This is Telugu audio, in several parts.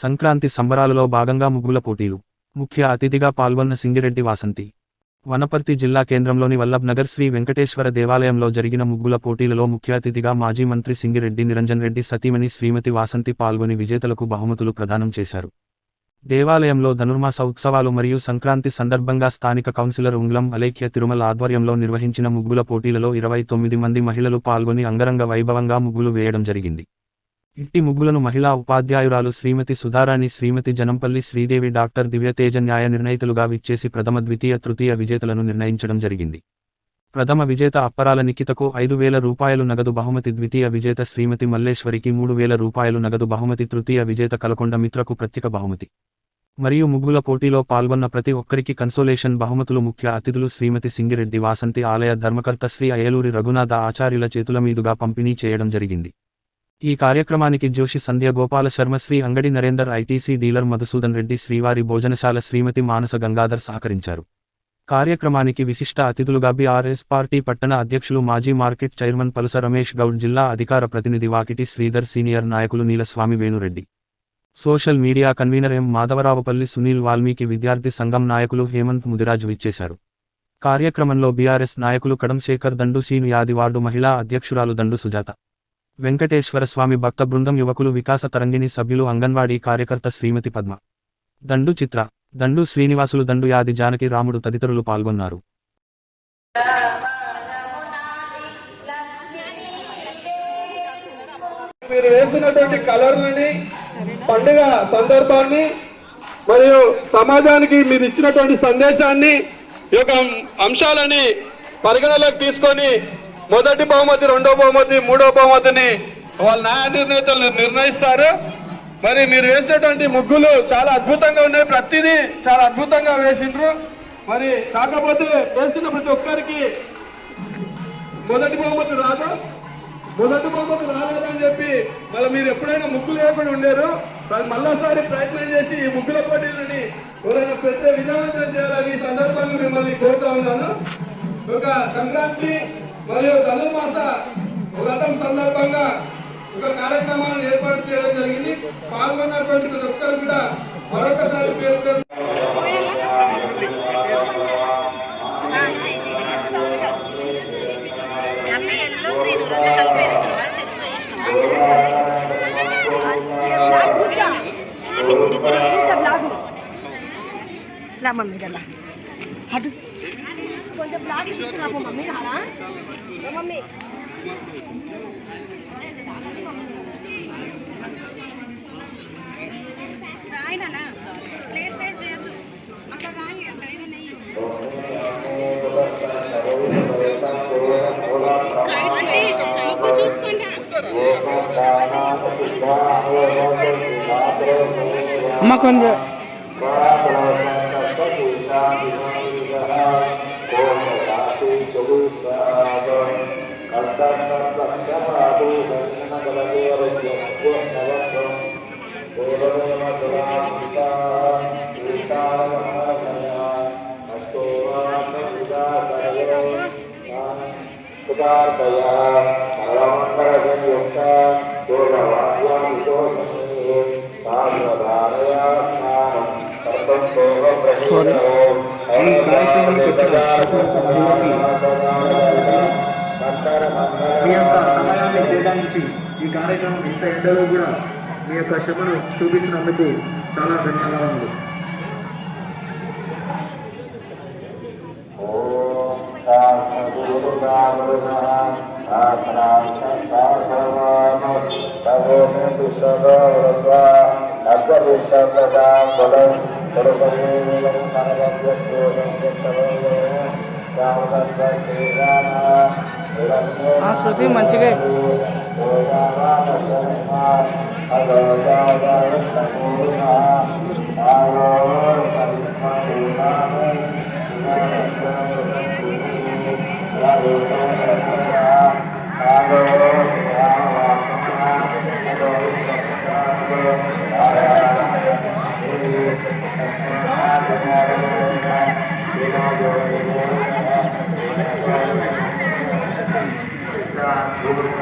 సంక్రాంతి సంబరాలలో భాగంగా ముగ్గుల పోటీలు. ముఖ్య అతిథిగా పాల్గొన్న సింగిరెడ్డి వాసంతి. వనపర్తి జిల్లా కేంద్రంలోని వల్లభ్ నగర్ శ్రీ వెంకటేశ్వర దేవాలయంలో జరిగిన ముగ్గుల పోటీలలో ముఖ్య అతిథిగా మాజీ మంత్రి సింగిరెడ్డి నిరంజన్ రెడ్డి సతీమణి శ్రీమతి వాసంతి పాల్గొని విజేతలకు బహుమతులు ప్రదానం చేశారు. దేవాలయంలో ధనుర్మాస ఉత్సవాలు మరియు సంక్రాంతి సందర్భంగా స్థానిక కౌన్సిలర్ ఉంగ్లం అలేఖ్య తిరుమల ఆధ్వర్యంలో నిర్వహించిన ముగ్గుల పోటీలలో ఇరవై తొమ్మిది మంది మహిళలు పాల్గొని అంగరంగ వైభవంగా ముగ్గులు వేయడం జరిగింది. ఇట్టి ముగ్గులను మహిళా ఉపాధ్యాయురాలు శ్రీమతి సుధారాణి శ్రీమతి జనంపల్లి శ్రీదేవి డాక్టర్ దివ్యతేజ న్యాయ నిర్ణయితులుగా విచ్చేసి ప్రథమ ద్వితీయ తృతీయ విజేతలను నిర్ణయించడం జరిగింది. ప్రథమ విజేత అప్పరాల నిఖితకు ఐదు వేల రూపాయలు నగదు బహుమతి ద్వితీయ విజేత శ్రీమతి మల్లేశ్వరికి మూడు వేల రూపాయలు నగదు బహుమతి తృతీయ విజేత కలకొండ మిత్రకు ప్రత్యేక బహుమతి. మరియు ముగ్గుల పోటీలో పాల్గొన్న ప్రతి ఒక్కరికి కన్సోలేషన్ బహుమతులు ముఖ్య అతిథులు శ్రీమతి సింగిరెడ్డి వాసంతి ఆలయ ధర్మకర్త శ్రీ అయలూరి రఘునాథ ఆచార్యుల చేతుల మీదుగా పంపిణీ చేయడం జరిగింది. ఈ కార్యక్రమానికి జోషి సంధ్య గోపాల శర్మ శ్రీ అంగడి నరేందర్ ఐటీసీ డీలర్ మధుసూదన్ రెడ్డి శ్రీవారి భోజనశాల శ్రీమతి మానస గంగాధర్ సహకరించారు. కార్యక్రమానికి విశిష్ట అతిథులుగా బీఆర్ఎస్ పార్టీ పట్టణ అధ్యక్షులు మాజీ మార్కెట్ చైర్మన్ పలుస రమేష్ గౌడ్ జిల్లా అధికార ప్రతినిధి వాకిటి శ్రీధర్ సీనియర్ నాయకులు Neelaswamy Venureddy. Social media convener M Madhavaraopalli Sunil Valmiki విద్యార్థి సంఘం నాయకులు హేమంత్ ముదిరాజు ఇచ్చేశారు కార్యక్రమంలో బీఆర్ఎస్ నాయకులు కడంశేఖర్ దండు సీను యాది వార్డు మహిళా అధ్యక్షురాలు దండు సుజాత. వెంకటేశ్వర స్వామి భక్త బృందం యువకులు వికాస తరంగిణి సభ్యులు అంగన్వాడీ కార్యకర్త శ్రీమతి పద్మ. దండు చిత్ర. దండు శ్రీనివాసులు దండు యాది జానకి రాముడు తదితరులు పాల్గొన్నారు. మీరు వేసినటువంటి కలర్లని పండుగ సందర్భాన్ని మరియు సమాజానికి మీరు ఇచ్చినటువంటి సందేశాన్ని ఈ యొక్క అంశాలని పరిగణలోకి తీసుకొని మొదటి బహుమతి రెండో బహుమతి మూడో బహుమతిని వాళ్ళ న్యాయ నిర్ణేతలు నిర్ణయిస్తారు. మరి మీరు వేసినటువంటి ముగ్గులు చాలా అద్భుతంగా ఉన్నాయి. ప్రతిదీ చాలా అద్భుతంగా వేసిండ్రు. మరి కాకపోతే వేసిన ప్రతి ఒక్కరికి మొదటి బహుమతి రాదు? మొదటి బహుమతి రాలేదని చెప్పి మళ్ళీ మీరు ఎప్పుడైనా ముగ్గులు వేయకుండా ఉండేరు. మరి మళ్ళీసారి ప్రయత్నం చేసి ఈ ముగ్గుల పోటీలని ఎవరైనా పెద్ద విజయవంతం చేయాలని ఈ సందర్భంగా మిమ్మల్ని కోరుతా ఉన్నాను. ఒక సంక్రాంతి మరియు ధనుర్మాస వ్రతం సందర్భంగా ఒక కార్యక్రమాన్ని ఏర్పాటు చేయడం జరిగింది. పాల్గొన్నటువంటి ప్రతి కూడా మరొకసారి పేరు పేరు అమ్మాయి ఎల్లో గ్రీన్ కొంచెం బ్లాక్ తీసుకురా మమ్మీ రారా? మమ్మీ. రాయనా ప్లేస్ వేస్ట్ చేయొద్దు. అక్కడ రాయి అక్కడ ఏదో నెయ్యి అంటే ముగ్గు చూసుకోండి అమ్మ కొంచెం మీ యొక్క సమయాన్ని కేటాయించి ఈ కార్యక్రమం ఇంత ఎండలో కూడా మీ యొక్క శ్రమను చూపించినందుకు చాలా ధన్యవాదాలు ఆ శృతి మంచిగా Thank you.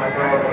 Obrigado.